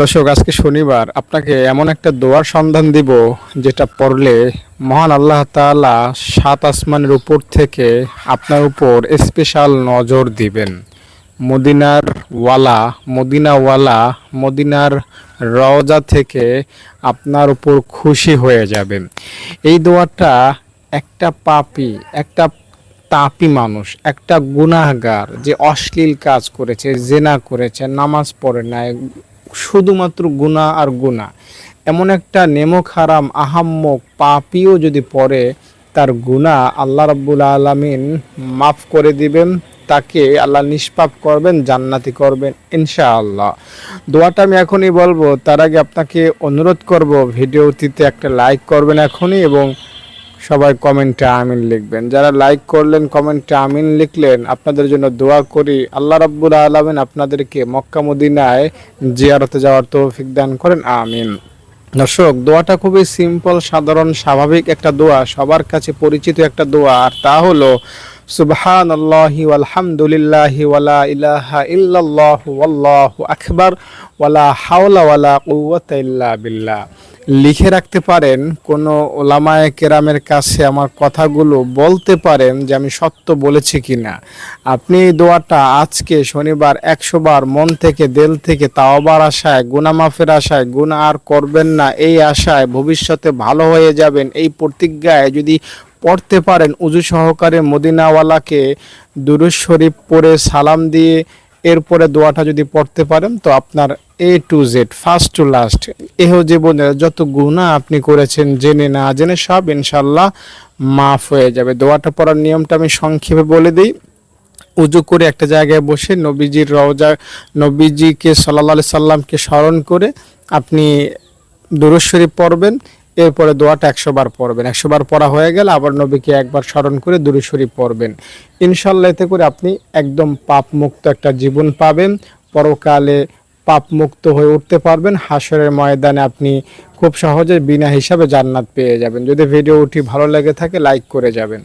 দর্শক, আজকে শনিবার আপনাকে এমন একটা দোয়ার সন্ধান দিব যেটা পড়লে মহান আল্লাহ তাআলা সাত আসমানের উপর থেকে আপনার উপর স্পেশাল নজর দিবেন। মদিনার ওয়ালা মদিনাওয়ালা মদিনার রওজা থেকে আপনার উপর খুশি হয়ে যাবে এই দোয়াটা একটা পাপি, একটা তাপি মানুষ, একটা গুনাহগার যে অশ্লীল কাজ করেছে, জেনা করেছে, নামাজ পড়ে নাই শুধুমাত্র গুনাহ আর গুনাহ। এমন একটা নেমক হারাম, আহাম্মক পাপিও যদি পড়ে, তার গুনাহ আল্লাহ রাব্বুল আলামিন মাফ করে দিবেন, তাকে আল্লাহ নিষ্পাপ করবেন, জান্নাতি করবেন, ইনশাআল্লাহ। দোয়াটা আমি এখনই বলব, তার আগে আপনাকে অনুরোধ করব, ভিডিওটিতে একটা লাইক করবেন এখনই এবং সবাই কমেন্টে আমিন লিখবেন। যারা লাইক করলেন, কমেন্টে আমিন লিখলেন, আপনাদের জন্য দোয়া করি। আল্লাহ রাব্বুল আলামিন আপনাদেরকে মক্কা মদিনায় জিয়ারতে যাওয়ার তৌফিক দান করেন। আমিন। দর্শক, দোয়াটা খুবই সিম্পল সাধারণ, স্বাভাবিক একটা দোয়া। সবার কাছে পরিচিত একটা দোয়া। আর তা হলো সুবহান আল্লাহি আলহামদুলিল্লাহি ওয়ালা ইলাহা ইল্লাল্লাহু ওয়াল্লাহু আকবার ওয়ালা হাওলা ওয়ালা কুওয়াতা ইল্লা বিল্লাহ। লিখে রাখতে পারেন, কোনো ওলামায়ে কেরামের কাছে আমার কথাগুলো বলতে পারেন যে আমি সত্য বলেছি কি না আপনি এই দোয়াটা আজকে শনিবার একশো বার মন থেকে, দেল থেকে তাওবার আশায় গুনা মাফের আশায়, গুনাহ আর করবেন না, এই আশায় ভবিষ্যতে ভালো হয়ে যাবেন। এই প্রতিজ্ঞায় যদি পড়তে পারেন, উজু সহকারে মদিনাওয়ালাকে দুরুজ শরীফ পড়ে সালাম দিয়ে এরপরে দোয়াটা যদি পড়তে পারেন, তো আপনার A to Z first to last এহ জীবনের যত গুণা আপনি করেছেন, জেনে না জেনে সব ইনশাল্লাহ মাফ হয়ে যাবে। দোয়াটা পড়ার নিয়মটা আমি সংক্ষেপে বলে দিই। উজু করে একটা জায়গায় বসে নবীজির রওজা, নবীজিকে সাল্লাহ সাল্লামকে স্মরণ করে আপনি দুরুজ শরীফ পড়বেন। এরপরে দোয়াটা একশো বার পড়বেন। একশো বার পড়া হয়ে গেলে আবার নবীকে একবার স্মরণ করে দূরে পড়বেন। ইনশাল্লাহ এতে করে আপনি একদম পাপ মুক্ত একটা জীবন পাবেন। পরকালে পাপ মুক্ত হয়ে উঠতে পারবেন। হাসরের ময়দানে আপনি খুব সহজে বিনা হিসাবে জান্নাত পেয়ে যাবেন। যদি ভিডিওটি ভালো লেগে থাকে লাইক করে যাবেন।